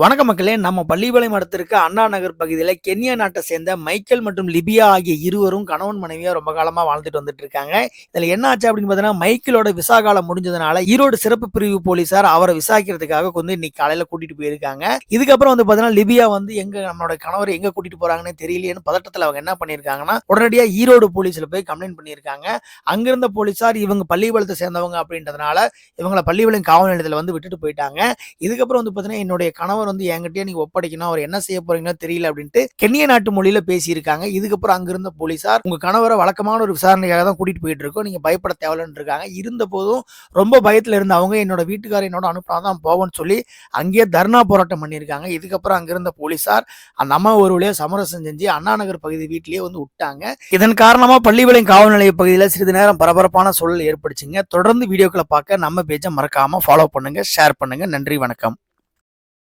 வணக்க மக்களே. நம்ம பள்ளிப்பாளையம் அடுத்திருக்க அண்ணா நகர் பகுதியில் கென்யா நாட்டை சேர்ந்த மைக்கேல் மற்றும் லிபியா ஆகிய இருவரும் கணவன் மனைவியா ரொம்ப காலமா வாழ்ந்துட்டு வந்துட்டு இருக்காங்க. இதுல என்ன ஆச்சு அப்படின்னு பார்த்தீங்கன்னா மைக்கேலோட விசா காலம் முடிஞ்சதுனால ஈரோடு சிறப்பு பிரிவு போலீசார் அவரை விசாரிக்கிறதுக்காக வந்து இன்னைக்கு காலையில கூட்டிட்டு போயிருக்காங்க. இதுக்கப்புறம் வந்து பார்த்தீங்கன்னா லிபியா வந்து எங்க நம்மளோட கணவர் எங்க கூட்டிட்டு போறாங்கன்னு தெரியலையேன்னு பதட்டத்துல அவங்க என்ன பண்ணியிருக்காங்கன்னா உடனடியா ஈரோடு போலீஸ்ல போய் கம்ப்ளைண்ட் பண்ணியிருக்காங்க. அங்கிருந்த போலீசார் இவங்க பள்ளிப்பாளையத்தை சேர்ந்தவங்க அப்படின்றதுனால இவங்களை பள்ளிப்பாளையம் காவல் நிலையத்தில் வந்து விட்டுட்டு போயிட்டாங்க. இதுக்கப்புறம் வந்து பார்த்தீங்கன்னா என்னுடைய கணவர் வந்து என்கிட்டயே நீங்க ஒப்படைக்கணும் அவர் என்ன செய்ய போறீங்களோ தெரியல அப்படின்ட்டு கென்னிய நாட்டு மொழியில பேசியிருக்காங்க. இதுக்கப்புறம் அங்கிருந்த போலீசார் உங்க கணவரை வழக்கமான ஒரு விசாரணைக்காக தான் கூட்டிட்டு போயிட்டு இருக்கோம். நீங்க பயப்பட தேவையில்லன்னு இருக்காங்க. இருந்த போதும் ரொம்ப பயத்துல இருந்த அவங்க என்னோட வீட்டுக்காரர் என்னோட அனுப்பினா தான் போவோம்னு சொல்லி அங்கேயே தர்ணா போராட்டம் பண்ணியிருக்காங்க. இதுக்கப்புறம் அங்கிருந்த போலீசார் அந்த அம்மா ஒரு வழியா சமரசம் செஞ்சு அண்ணா நகர் பகுதி வீட்டிலேயே வந்து விட்டாங்க. இதன் காரணமா பள்ளிப்பாளையம் காவல் நிலைய பகுதியில் சிறிது நேரம் பரபரப்பான சூழல் ஏற்படுச்சுங்க தொடர்ந்து வீடியோக்களை பார்க்க நம்ம பேஜை மறக்காம ஃபாலோ பண்ணுங்க ஷேர் பண்ணுங்க. நன்றி வணக்கம்.